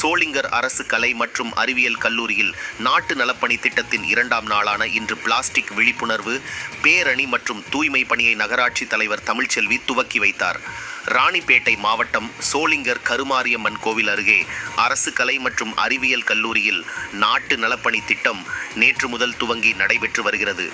சோளிங்கர் அரசு கலை மற்றும் அறிவியல் கல்லூரியில் நாட்டு நலப்பணி திட்டத்தின் இரண்டாம் நாளான இன்று பிளாஸ்டிக் விழிப்புணர்வு பேரணி மற்றும் தூய்மை பணியை நகராட்சி தலைவர் தமிழ்ச்செல்வி துவக்கி வைத்தார். ராணிப்பேட்டை மாவட்டம் சோளிங்கர் கருமாரியம்மன் கோவில் அருகே அரசு கலை மற்றும் அறிவியல் கல்லூரியில் நாட்டு நலப்பணி திட்டம் நேற்று முதல் துவங்கி நடைபெற்று வருகிறது.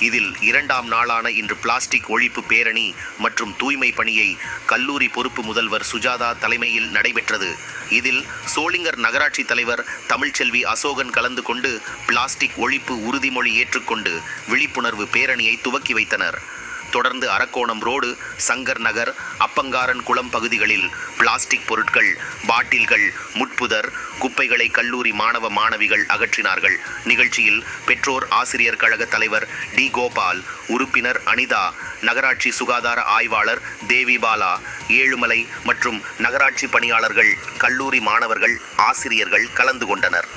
இதில் இரண்டாம் நாளான இன்று பிளாஸ்டிக் ஒழிப்பு பேரணி மற்றும் தூய்மை பணியை கல்லூரி பொறுப்பு முதல்வர் சுஜாதா தலைமையில் நடைபெற்றது. இதில் சோளிங்கர் நகராட்சி தலைவர் தமிழ்ச்செல்வி அசோகன் கலந்து கொண்டு பிளாஸ்டிக் ஒழிப்பு உறுதிமொழி ஏற்றுக்கொண்டு விழிப்புணர்வு பேரணியை துவக்கி வைத்தனர். தொடர்ந்து அரக்கோணம் ரோடு சங்கர் நகர் அப்பங்காரன் குளம் பகுதிகளில் பிளாஸ்டிக் பொருட்கள் பாட்டில்கள் முட்புதர் குப்பைகளை கல்லூரி மாணவ மாணவிகள் அகற்றினார்கள். நிகழ்ச்சியில் பெற்றோர் ஆசிரியர் கழக தலைவர் டி. கோபால் உறுப்பினர் அனிதா நகராட்சி சுகாதார ஆய்வாளர் தேவிபாலா ஏழுமலை மற்றும் நகராட்சி பணியாளர்கள் கல்லூரி மாணவர்கள் ஆசிரியர்கள் கலந்து கொண்டனர்.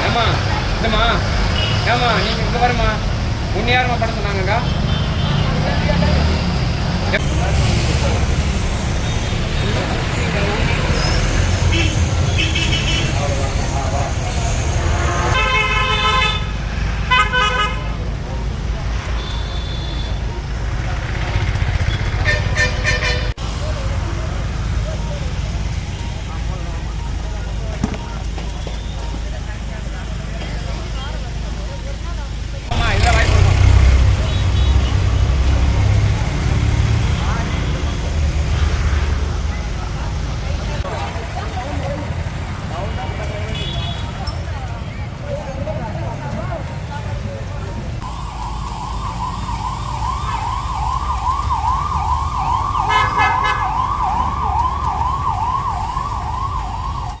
ஏம்மா இந்தம்மா ஏம்மா நீங்கள் இங்கே வருமா உன்னை யாரும்மா படம் சொன்னாங்கக்கா?